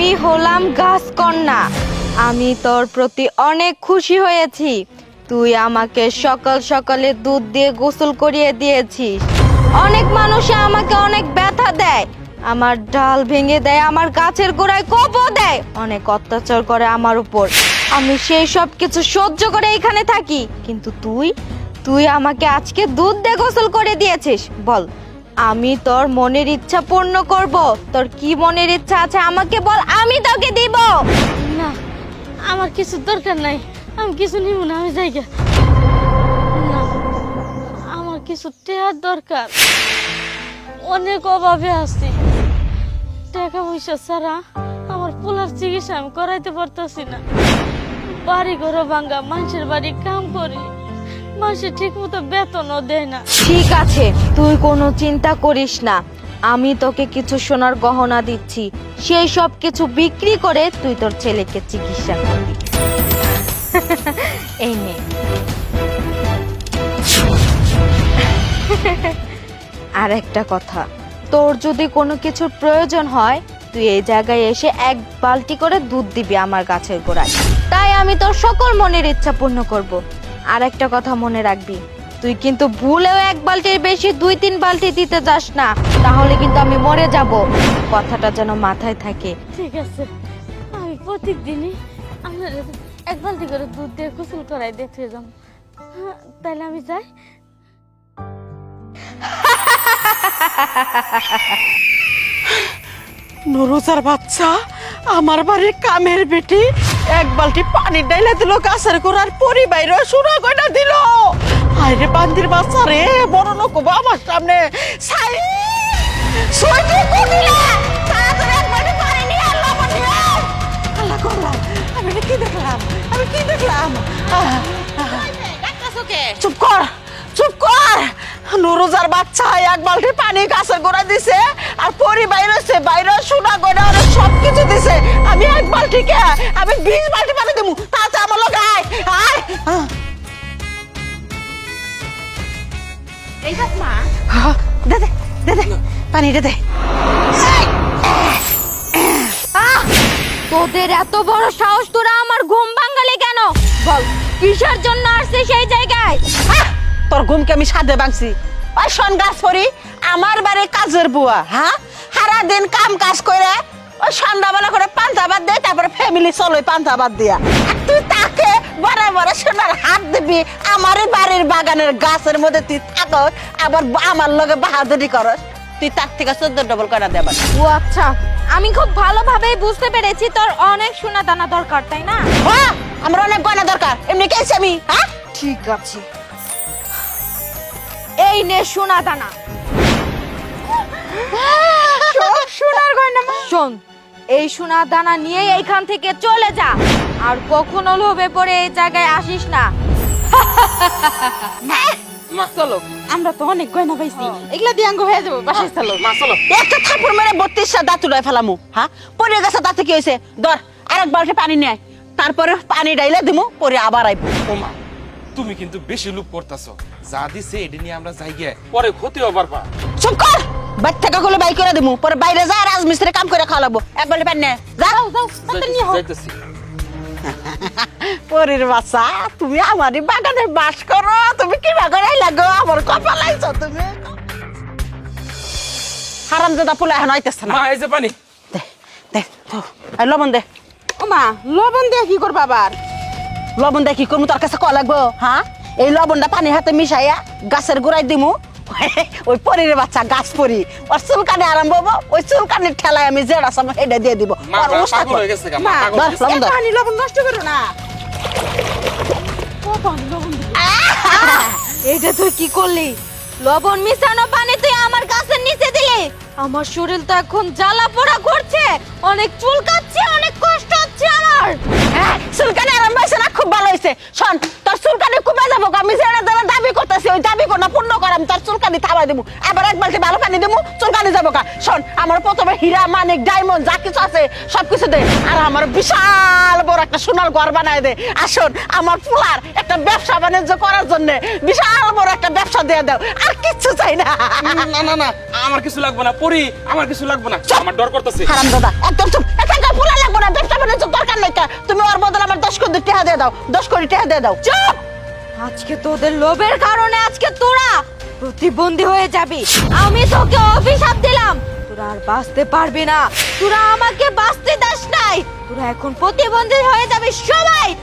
আমি হলাম গাছকন্যা আমি তোর প্রতি অনেক খুশি হয়েছি। তুই আমাকে সকাল সকালে দুধ দিয়ে গোসল করিয়ে দিয়েছিস। অনেক মানুষে আমাকে অনেক ব্যথা দেয়। আমার ডাল ভেঙে দেয়, আমার গাছের গোড়ায় কপও দেয়। অনেক অত্যাচার করে আমার উপর। আমি সেই সব কিছু সহ্য করে এখানে থাকি। কিন্তু তুই তুই আমাকে আজকে দুধ দিয়ে গোসল করে দিয়েছিস। বল আমি তোর মনের ইচ্ছা পূর্ণ করব। তোর কি মনের ইচ্ছা আছে আমাকে বল, আমি তোকে দিব। না, আমার কিছু দরকার নাই। আমি কিছু নিব না, আমি যাই না, আমার কিছু টেয়ার দরকার। অনেক অভাবে আছি। টাকা পয়সা ছাড়া আমার পোলার চিকিৎসা আমি করাইতে পারতাছি না। বাড়ি ঘর ভাঙ্গা মানুষের বাড়ি কাম করি। মানুষের ঠিক মতো বেতনও দেয় না। ঠিক আছে, তুই কোনো চিন্তা করিস না। আমি তোকে কিছু সোনার গহনা দিচ্ছি। সেই সব কিছু বিক্রি করে তুই তোর ছেলেকে চিকিৎসা করবি। এই নে। আর একটা কথা, তোর যদি কোনো কিছুর প্রয়োজন হয়, তুই এই জায়গায় এসে এক বালতি করে দুধ দিবি আমার গাছের গোড়ায়। তাই আমি তোর সকল মনের ইচ্ছা পূর্ণ করব। আর একটা কথা মনে রাখবি। তুই কিন্তু ভুলেও এক বালতির বেশি দুই তিন বালতি দিতে যাস না। তাহলে কিন্তু আমি মরে যাব। কথাটা যেন মাথায় থাকে। ঠিক আছে। আমি প্রত্যেক দিনই আপনার এক বালতি করে দুধ দিয়ে গোসল করাই দেখতে যাম হ্যাঁ, তাইলে আমি যাই। নুরুজার বাচ্চা আমার বাড়ির কামের বেটি। এক বালতি পানি ডাইলে দিল, গাছের গোড়ার পরি বাইরে শুরু করে দিল। আরে বান্দির বাচ্চা রে, বড় লোক আমার সামনে। সাই। চুপ কর চুপ কর। নুরুজার বাচ্চা এক বালতি পানি গাছে গোড়া দিছে, আর পরি বাইরেছে বাইরে আমি কে আমি বিশ বালতি পানি দেবো। তাতে আমার লোক আয় আয়। আহ। দে দে দে দে পানি দে দে। তোদের এত বড় সাহস তোরা আমার ঘুম ভাঙালি কেন? বল কিসের জন্য আসছে সেই জায়গায়! তোর ঘুমকে আমি সাধে বাংছি ওই শোন গাছ আমার বাড়ি কাজের বুয়া হ্যাঁ? সারাদিন কাম কাজ করে ওই সন্ধ্যাবেলা করে পান্তা ভাত দেয় তারপরে ফ্যামিলি চলে পান্তা ভাত দিয়া। আর তুই তাকে বড় সোনার হাত দিবি আমারই বাড়ির বাগানের গাছের মধ্যে তুই থাকো আবার আমার লগে বাহাদুরি করস। তুই তার থেকে চোদ্দ ডবল করে দেবার ও আচ্ছা আমি খুব ভালোভাবেই বুঝতে পেরেছি তোর অনেক সোনা দানা দরকার তাই না? হ্যাঁ আমার অনেক গয়না দরকার। এমনি কেছি আমি? হ্যাঁ? ঠিক আছে। এই নে সোনা দানা সোনার গয়না শোন এই সোনার দানা নিয়ে এইখান থেকে চলে যা। আর কখনো লোভে পড়ে এই জায়গায় আসিস না। চলো। আমরা তো অনেক গয়না পাইছি। এগুলা দিয়ে হয়ে যাব বাসায় চলো। মা চলো। একটা থাপুর মেরে বত্রিশটা দাঁত উড়াই ফেলামু হ্যাঁ? পরে গেছে তাতে কি হয়েছে? ধর আরেক পানি নেয় তারপরে পানি ডাইলে দিমু পরে আবার আইব। তুমি কিন্তু বেশি লুপ করতেছো। যা দিছে এটি নিয়ে আমরা যাই গিয়ে। পরে ক্ষতি হবার পা চুপ কর! বাইর থেকে গুলো বাই করে দিমু পরে বাইরে যা রাজমিস্ত্রি কাম করে খাওয়াবো। এক বালতি পানি নে। যাও যাও যাইতেছি। পরের বাচ্চা তুমি আমারই বাগানে বাস করো তুমি কি বাগানে লাগো আমার কপাল আইছো তুমি। হারাম দাদা পোলা এখন আইতেছে না। এই যে পানি। দে দে লবণ দে। ওমা লবণ দিয়ে কি করবা আবার? লবণ দিয়ে কি করব? তোর কাছে ক লাগবো হ্যাঁ? এই লবণটা পানি হাতে মিশাইয়া গাছের গোড়ায় দিমু ওই পরির বাচ্চা গাছ পরি। ওর চুলকানি আরম্ভ হব ওই চুলকানির ঠেলায় আমি জেড়া সামনে এটা দিয়ে দিব। লবণ নষ্ট করো না। এইটা তুই কি করলি? লবণ মিশানো পানি তুই আমার গাছের নিচে দিলি আমার শরীর তো এখন জ্বালা পোড়া করছে। অনেক চুলকাচ্ছে অনেক কষ্ট হচ্ছে আমার। চুলকানি আরম্ভ হয়েছে না? খুব ভালো হয়েছে। শোন তোর চুলকানি কমে যাব গো। আমি জেড়া দাবি কোনা পূর্ণ করা আমি তার চুলকানি থামাই দেবো আবার এক বালতি ভালো পানি দেবো চুলকানি যাব কা। শোন আমার প্রথমে হীরা মানিক ডায়মন্ড যা কিছু আছে সব কিছু দে। আর আমার বিশাল বড় একটা সোনার ঘর বানায় দে। আর শোন আমার ফুলার একটা ব্যবসা বাণিজ্য করার জন্য বিশাল বড় একটা ব্যবসা দিয়ে দাও। আর কিচ্ছু চাই না। না না না আমার কিছু লাগবে না পরি আমার কিছু লাগবে না। আমার ডর করতেছে। হারাম দাদা একদম চুপ। এখানকার ফুলা লাগবো না ব্যবসা বাণিজ্য দরকার নাই তুমি ওর বদলে আমার দশ কোটি টাকা দিয়ে দাও দশ কোটি টাকা দিয়ে দাও। চুপ! আজকে তোদের লোভের কারণে আজকে তোরা প্রতিবন্ধী হয়ে যাবি। আমি তোকে অভিশাপ দিলাম। তোরা আর বাঁচতে পারবি না। তোরা আমাকে বাঁচতে দাস নাই। তোরা এখন প্রতিবন্ধী হয়ে যাবি সবাই।